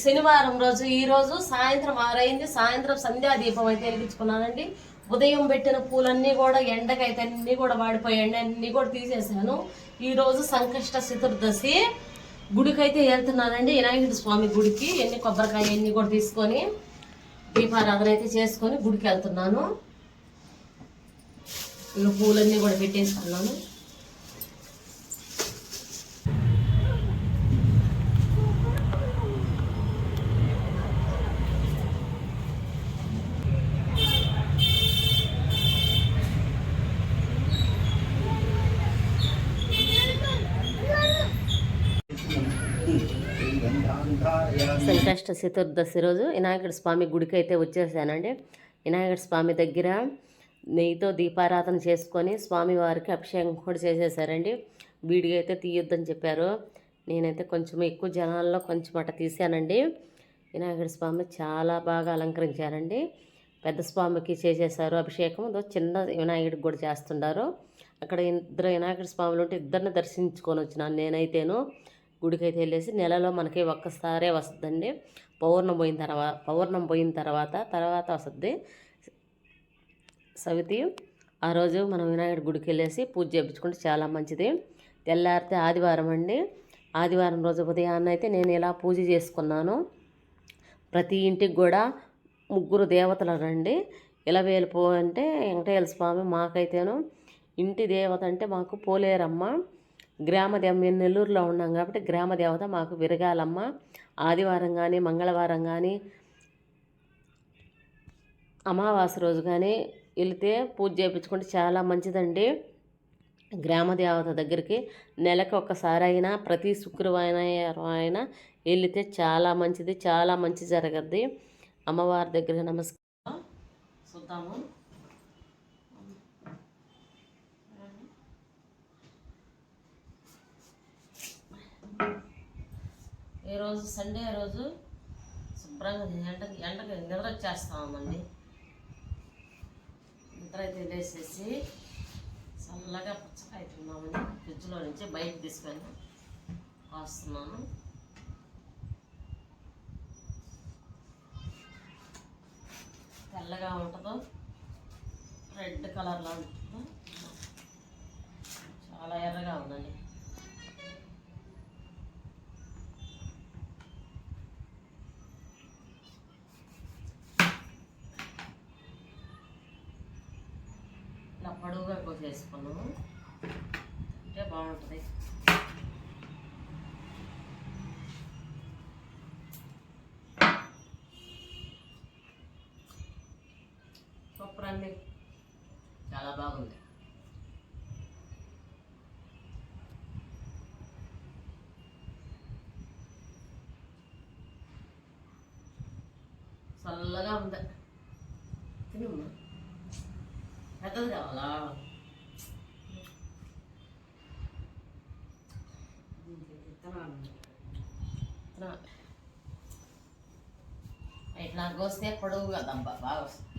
శనివారం రోజు ఈ రోజు సాయంత్రం ఆరైంది. సాయంత్రం సంధ్యా దీపం అయితే వెలిగించుకున్నానండి. ఉదయం పెట్టిన పూలన్నీ కూడా ఎండకైతే అన్ని కూడా వాడిపోయాయండి అన్నీ కూడా తీసేసాను. ఈ రోజు సంకష్ట చతుర్దశి. గుడికైతే వెళ్తున్నానండి. వినాయకుడి స్వామి గుడికి ఎన్ని కొబ్బరికాయ ఎన్ని కూడా తీసుకొని దీపారాధన అయితే చేసుకొని గుడికి వెళ్తున్నాను. ఇంకా పూలన్నీ కూడా పెట్టేసుకున్నాను. సంకష్ట చతుర్దశి రోజు వినాయకుడి స్వామి గుడికి అయితే వచ్చేసానండి. వినాయకుడి స్వామి దగ్గర నెయ్యితో దీపారాధన చేసుకొని స్వామివారికి అభిషేకం కూడా చేసేసారండి. వీడిగా అయితే తీయొద్దని చెప్పారు. నేనైతే కొంచెం ఎక్కువ జనాల్లో కొంచెం అట్ట తీసానండి వినాయకుడి స్వామి చాలా బాగా అలంకరించారండి. పెద్ద స్వామికి చేసేసారు అభిషేకం. చిన్న వినాయకుడికి కూడా చేస్తున్నారు అక్కడ ఇద్దరు వినాయకుడి స్వాములు ఉంటే ఇద్దరిని దర్శించుకొని వచ్చినాను నేనైతేను. గుడికైతే వెళ్ళేసి నెలలో మనకి ఒక్కసారే వస్తుందండి. పౌర్ణం పోయిన తర్వాత పౌర్ణం పోయిన తర్వాత తర్వాత వస్తుంది. సవితి. ఆ రోజు మనం వినాయకుడి గుడికి వెళ్ళేసి పూజ చేయించుకుంటే చాలా మంచిది. తెల్లారితే ఆదివారం అండి. ఆదివారం రోజు ఉదయాన్నే అయితే నేను ఇలా పూజ చేసుకున్నాను. ప్రతి ఇంటికి కూడా ముగ్గురు దేవతలు రండి. ఇలా వేలిపో అంటే వెంకటేశ్వర స్వామి మాకైతేను ఇంటి దేవత అంటే మాకు పోలేరమ్మ. గ్రామదేవ మేము నెల్లూరులో ఉన్నాం కాబట్టి గ్రామ దేవత మాకు విరగాలమ్మ. ఆదివారం కానీ మంగళవారం కానీ అమావాస్య రోజు కానీ వెళితే పూజ చేయించుకుంటే చాలా మంచిదండి. గ్రామ దేవత దగ్గరికి నెలకు ఒక్కసారి అయినా ప్రతి శుక్రవారం అయినా వెళితే చాలా మంచిది చాలా మంచి జరగద్ది. అమ్మవారి దగ్గర నమస్కారం. చూద్దాము. ఈరోజు సండే రోజు శుభ్రంగా ఎండ ఎండకి నిద్ర వచ్చేస్తామండి నిద్ర తినేసేసి చల్లగా పుచ్చకాయ తిన్నామని ఫ్రిడ్జ్లో నుంచి బయటకు తీసుకొని కాస్తున్నాను. తెల్లగా ఉంటుందో రెడ్ కలర్లో ఉంటుందో చాలా ఎర్రగా ఉందండి. ఇలా పొడవుగా కోసేసుకున్నాము అంటే బాగుంటుంది. సూపర్ అండి చాలా బాగుంది. చల్లగా ఉంది. తినమ్మా పెద్దది కావాలా? ఇట్లా కోస్తే పొడవుగా దబ్బ బాగా వస్తుంది.